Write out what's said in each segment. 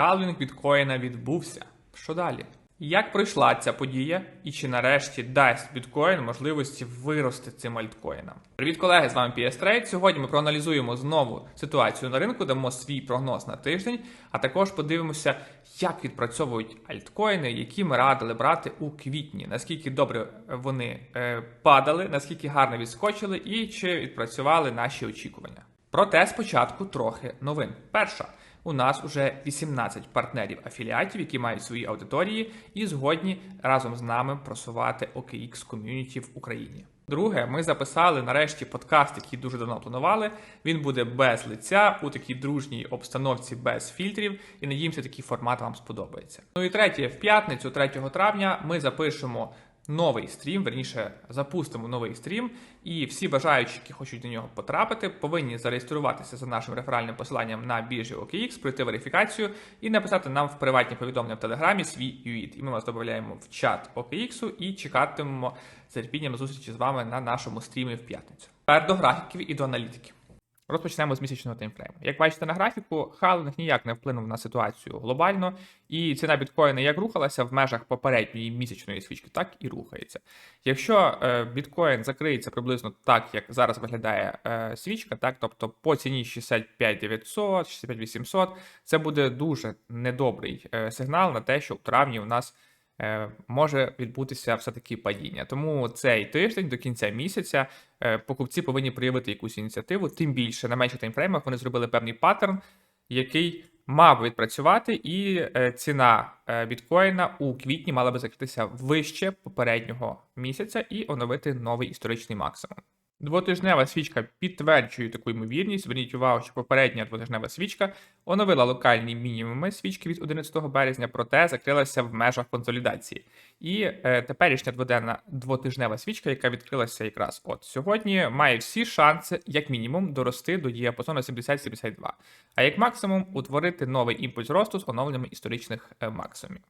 Халвінг біткоїна відбувся. Що далі? Як пройшла ця подія, і чи нарешті дасть біткоін можливості вирости цим альткоїнам? Привіт, колеги! З вами PS Trade. Сьогодні ми проаналізуємо знову ситуацію на ринку, дамо свій прогноз на тиждень, а також подивимося, як відпрацьовують альткоїни, які ми радили брати у квітні. Наскільки добре вони е, падали, наскільки гарно відскочили, і чи відпрацювали наші очікування. Проте спочатку трохи новин. Перша. У нас уже 18 партнерів афіліатів, які мають свої аудиторії і згодні разом з нами просувати OKX ком'юніті в Україні. Друге, ми записали нарешті подкаст, який дуже давно планували. Він буде без лиця у такій дружній обстановці без фільтрів. І надіємося, такий формат вам сподобається. Ну і третє, в п'ятницю, 3 травня, ми запишемо новий стрім, верніше запустимо новий стрім, і всі бажаючі, які хочуть до нього потрапити, повинні зареєструватися за нашим реферальним посиланням на біржі OKX, пройти верифікацію і написати нам в приватні повідомлення в телеграмі свій UID. І ми вас додаємо в чат OKX і чекатимемо терпінням зустрічі з вами на нашому стрімі в п'ятницю. Тепер до графіків і до аналітики. Розпочнемо з місячного таймфрейму. Як бачите на графіку, халвінг ніяк не вплинув на ситуацію глобально, і ціна біткоїна як рухалася в межах попередньої місячної свічки, так і рухається. Якщо е, біткоін закриється приблизно так, як зараз виглядає е, свічка, так тобто по ціні 65 900, 65 800, це буде дуже недобрий е, сигнал на те, що в травні у нас. Е, може відбутися все-таки падіння. Тому цей тиждень до кінця місяця е, покупці повинні проявити якусь ініціативу, тим більше на менших таймфреймах вони зробили певний паттерн, який мав відпрацювати, і е, ціна біткоїна у квітні мала би закритися вище попереднього місяця і оновити новий історичний максимум. Двотижнева свічка підтверджує таку ймовірність. Зверніть увагу, що попередня двотижнева свічка оновила локальні мінімуми свічки від 11 березня, проте закрилася в межах консолідації. І е, теперішня дводенна двотижнева свічка, яка відкрилася якраз от сьогодні, має всі шанси, як мінімум, дорости до діапазону 70-72, а як максимум утворити новий імпульс росту з оновленнями історичних е, максимумів.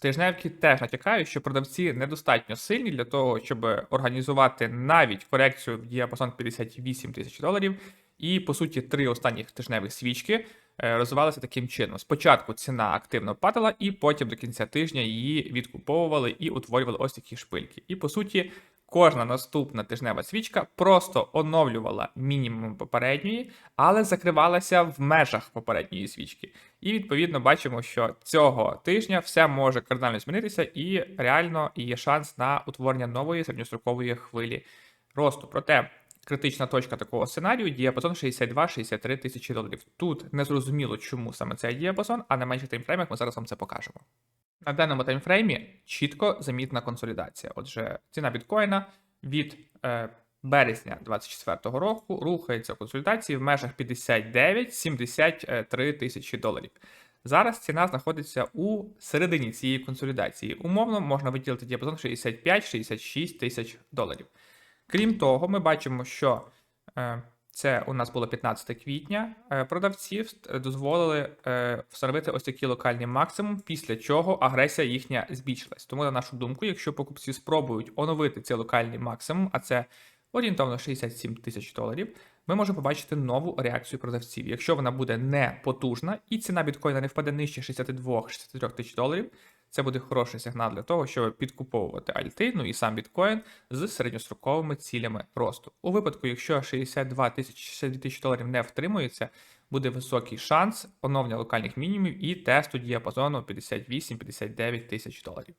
Тижневки теж натякають, що продавці недостатньо сильні для того, щоб організувати навіть корекцію в діапазон 58 тисяч доларів. І по суті, три останніх тижневих свічки е, розвивалися таким чином: спочатку ціна активно падала, і потім до кінця тижня її відкуповували і утворювали ось такі шпильки. І по суті, Кожна наступна тижнева свічка просто оновлювала мінімум попередньої, але закривалася в межах попередньої свічки. І відповідно бачимо, що цього тижня все може кардинально змінитися, і реально є шанс на утворення нової середньострокової хвилі росту. Проте критична точка такого сценарію діапазон 62-63 тисячі доларів. Тут не зрозуміло, чому саме цей діапазон, а на менших таймфреймах ми зараз вам це покажемо. На даному таймфреймі чітко замітна консолідація. Отже, ціна біткоїна від е, березня 2024 року рухається в консолідації в межах 59-73 тисячі доларів. Зараз ціна знаходиться у середині цієї консолідації. Умовно можна виділити діапазон 65-66 тисяч доларів. Крім того, ми бачимо, що е, це у нас було 15 квітня. Е, продавців дозволили е, встановити ось такий локальний максимум, після чого агресія їхня збільшилась. Тому, на нашу думку, якщо покупці спробують оновити цей локальний максимум, а це орієнтовно 67 тисяч доларів, ми можемо побачити нову реакцію продавців. Якщо вона буде не потужна і ціна біткоїна не впаде нижче 62-63 тисяч доларів. Це буде хороший сигнал для того, щоб підкуповувати альти, ну і сам біткоін з середньостроковими цілями росту. У випадку, якщо 62 тисячі 62 тисячі доларів не втримується, буде високий шанс оновлення локальних мінімумів і тесту діапазону 58-59 тисяч доларів.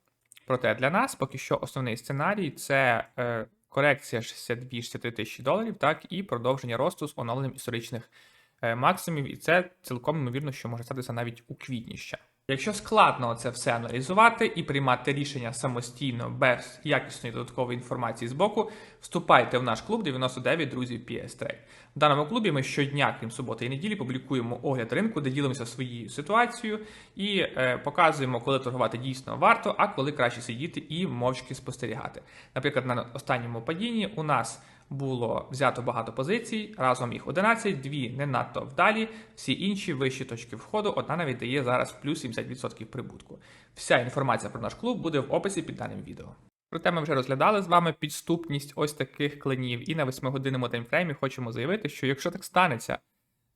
Проте для нас поки що основний сценарій це е, корекція 62-63 тисячі доларів, так і продовження росту з оновленням історичних е, максимумів, і це цілком ймовірно, що може статися навіть у квітні ще. Якщо складно це все аналізувати і приймати рішення самостійно без якісної додаткової інформації з боку, вступайте в наш клуб 99 друзів PS Trade. В даному клубі ми щодня, крім суботи і неділі, публікуємо огляд ринку, де ділимося своєю ситуацією і е, показуємо, коли торгувати дійсно варто, а коли краще сидіти і мовчки спостерігати. Наприклад, на останньому падінні у нас було взято багато позицій, разом їх 11, дві не надто вдалі, всі інші вищі точки входу, одна навіть дає зараз плюс 70% прибутку. Вся інформація про наш клуб буде в описі під даним відео. Проте ми вже розглядали з вами підступність ось таких клинів, і на 8-годинному таймфреймі хочемо заявити, що якщо так станеться,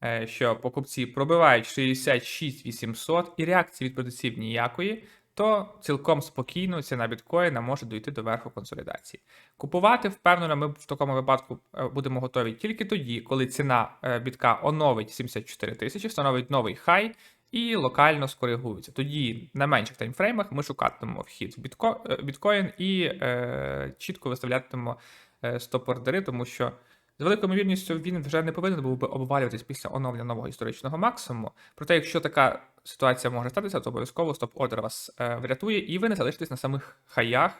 е, що покупці пробивають 66 800 і реакції від продавців ніякої, то цілком спокійно ціна біткоїна може дійти до верху консолідації. Купувати, впевнено, ми в такому випадку е, будемо готові тільки тоді, коли ціна е, бітка оновить 74 тисячі, встановить новий хай і локально скоригується. Тоді на менших таймфреймах ми шукатимемо вхід в бітко, е, біткоін і е, чітко виставлятимемо стоп-ордери, тому що з великою ймовірністю він вже не повинен був би обвалюватись після оновлення нового історичного максимуму. Проте, якщо така ситуація може статися, то обов'язково стоп-ордер вас е, врятує, і ви не залишитесь на самих хаях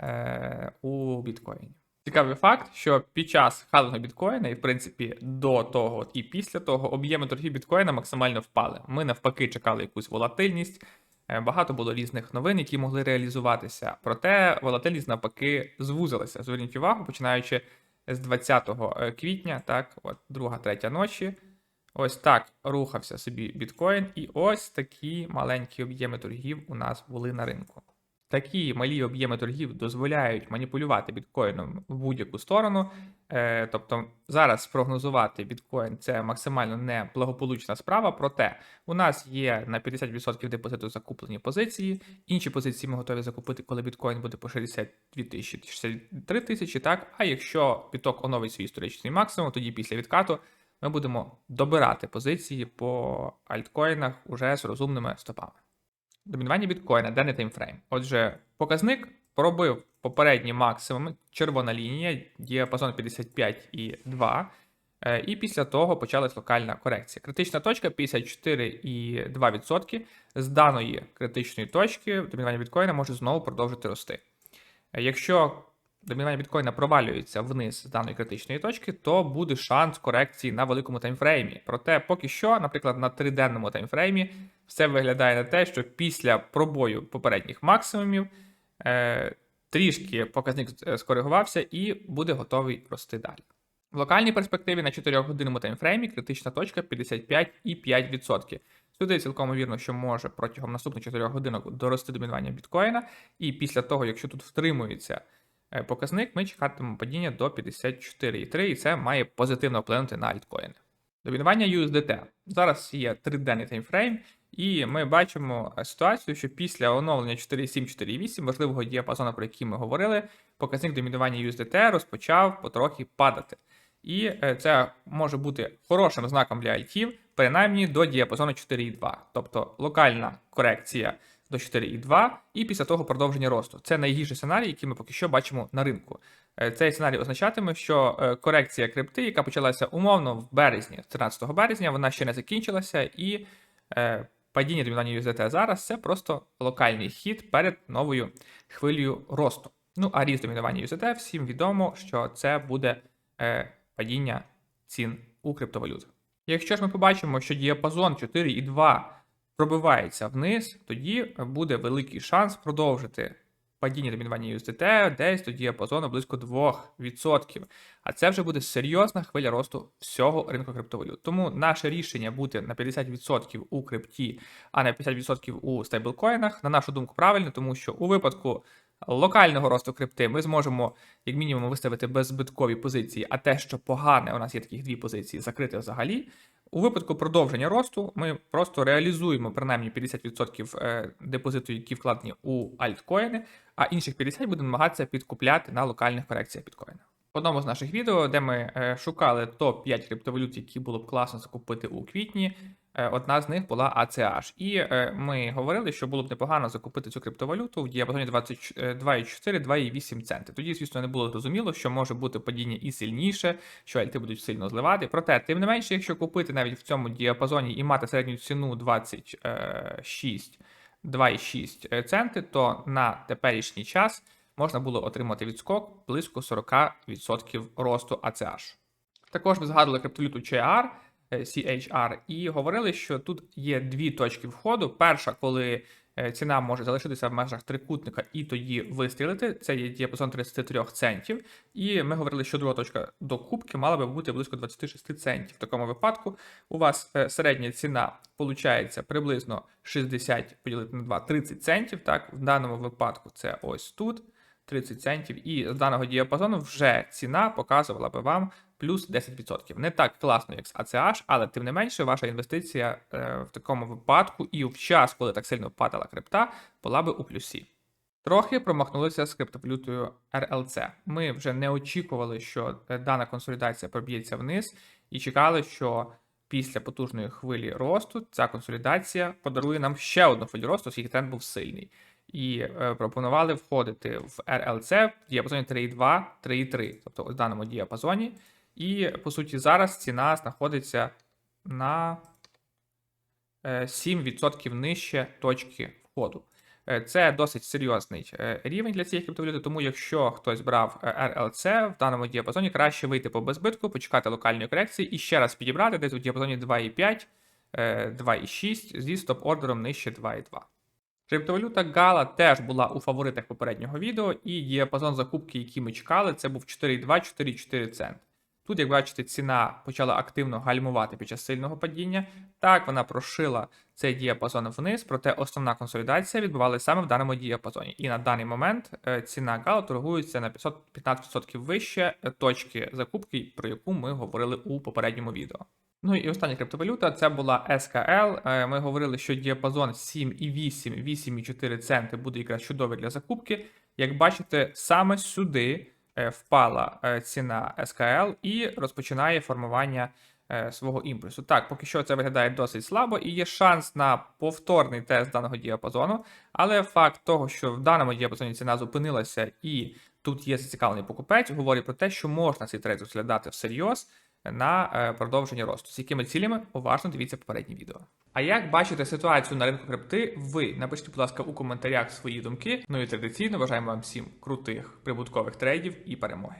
е, у біткоїні. Цікавий факт, що під час халингу біткоїна, і в принципі до того і після того об'єми торгів біткоїна максимально впали. Ми навпаки чекали якусь волатильність. Е, Багато було різних новин, які могли реалізуватися. Проте волатильність навпаки звузилася. Зверніть увагу, починаючи з 20 е, квітня, так, от друга, третя ночі. Ось так рухався собі біткоін, і ось такі маленькі об'єми торгів у нас були на ринку. Такі малі об'єми торгів дозволяють маніпулювати біткоїном в будь-яку сторону. Е, тобто зараз спрогнозувати біткоін це максимально неблагополучна справа. Проте у нас є на 50% депозиту закуплені позиції. Інші позиції ми готові закупити, коли біткоін буде по 62 тисячі 63 тисячі. Так, а якщо біток оновить свій історичний максимум, тоді після відкату ми будемо добирати позиції по альткоїнах уже з розумними стопами. Домінування біткоїна, денний таймфрейм. Отже, показник пробив попередні максимуми, червона лінія, діапазон 55,2. Е, І після того почалась локальна корекція. Критична точка 54,2%. З даної критичної точки домінування біткоїна може знову продовжити рости. Е, Якщо домінування біткоїна провалюється вниз з даної критичної точки, то буде шанс корекції на великому таймфреймі. Проте, поки що, наприклад, на триденному таймфреймі все виглядає на те, що після пробою попередніх максимумів е, трішки показник е, скоригувався і буде готовий рости далі. В локальній перспективі на 4-годинному таймфреймі критична точка 55,5%. Сюди цілком вірно, що може протягом наступних 4 годинок дорости домінування біткоїна, і після того, якщо тут втримується показник, ми чекатимемо падіння до 54,3, і це має позитивно вплинути на альткоїни. Домінування USDT. Зараз є 3-денний таймфрейм, і ми бачимо е, ситуацію, що після оновлення 4.7.4.8 важливого діапазону, про який ми говорили, показник домінування USDT розпочав потрохи падати. І е, це може бути хорошим знаком для альтів, принаймні до діапазону 4.2, тобто локальна корекція до 4.2 і після того продовження росту. Це найгірший сценарій, який ми поки що бачимо на ринку. Е, Цей сценарій означатиме, що е, корекція крипти, яка почалася умовно в березні, 13 березня, вона ще не закінчилася, і е, падіння домінування USDT зараз це просто локальний хід перед новою хвилею росту. Ну а ріст домінування USDT всім відомо, що це буде падіння цін у криптовалют. Якщо ж ми побачимо, що діапазон 4,2 пробивається вниз, тоді буде великий шанс продовжити падіння домінування USDT десь до діапазону близько 2%. А це вже буде серйозна хвиля росту всього ринку криптовалют. Тому наше рішення бути на 50% у крипті, а не 50% у стейблкоїнах, на нашу думку, правильно, тому що у випадку локального росту крипти ми зможемо, як мінімум, виставити беззбиткові позиції, а те, що погане, у нас є таких дві позиції, закрити взагалі. У випадку продовження росту ми просто реалізуємо принаймні 50% е, депозиту, які вкладені у альткоїни, а інших 50% будемо намагатися підкупляти на локальних корекціях біткоїна. Одному з наших відео, де ми е, шукали топ-5 криптовалют, які було б класно закупити у квітні, е, одна з них була ACH. І е, ми говорили, що було б непогано закупити цю криптовалюту в діапазоні 2,4-2,8 центи. Тоді, звісно, не було зрозуміло, що може бути падіння і сильніше, що альти будуть сильно зливати. Проте, тим не менше, якщо купити навіть в цьому діапазоні і мати середню ціну 26 2,6 центи, то на теперішній час можна було отримати відскок близько 40% росту ACH. Також ми згадували криптовалюту CHR, е, CHR і говорили, що тут є дві точки входу. Перша, коли е, ціна може залишитися в межах трикутника і тоді вистрілити, це є діапазон 33 центів. І ми говорили, що друга точка до кубки мала би бути близько 26 центів. В такому випадку у вас е, середня ціна виходить приблизно 60 поділити на 2 30 центів. Так, в даному випадку це ось тут. 30 центів, і з даного діапазону вже ціна показувала би вам плюс 10%. Не так класно, як з ACH, але тим не менше, ваша інвестиція е, в такому випадку і в час, коли так сильно падала крипта, була би у плюсі. Трохи промахнулися з криптовалютою RLC. Ми вже не очікували, що е, дана консолідація проб'ється вниз, і чекали, що після потужної хвилі росту ця консолідація подарує нам ще одну хвилю росту, оскільки тренд був сильний. І е, пропонували входити в RLC в діапазоні 3,2, 3,3, тобто у даному діапазоні. І по суті, зараз ціна знаходиться на е, 7% нижче точки входу. Е, Це досить серйозний е, рівень для цієї криптовалюти, тому якщо хтось брав е, RLC в даному діапазоні, краще вийти по безбитку, почекати локальної корекції і ще раз підібрати десь у діапазоні 2,5, е, 2,6 зі стоп-ордером нижче 2,2. Криптовалюта Gala теж була у фаворитах попереднього відео, і діапазон закупки, який ми чекали, це був 4,2-4,4 цент. Тут, як бачите, ціна почала активно гальмувати під час сильного падіння. Так, вона прошила цей діапазон вниз, проте основна консолідація відбувалася саме в даному діапазоні. І на даний момент е, ціна Гала торгується на 515% вище е, точки закупки, про яку ми говорили у попередньому відео. Ну і остання криптовалюта це була SKL. Е, Ми говорили, що діапазон 7,8, 8,4 центи буде якраз чудовий для закупки. Як бачите, саме сюди е, впала е, ціна SKL і розпочинає формування свого імпульсу. Так, поки що це виглядає досить слабо, і є шанс на повторний тест даного діапазону, але факт того, що в даному діапазоні ціна зупинилася і тут є зацікавлений покупець, говорить про те, що можна цей трейд розглядати всерйоз на е, продовження росту. З якими цілями уважно дивіться попереднє відео. А як бачите ситуацію на ринку крипти, ви напишіть, будь ласка, у коментарях свої думки. Ну і традиційно бажаємо вам всім крутих прибуткових трейдів і перемоги.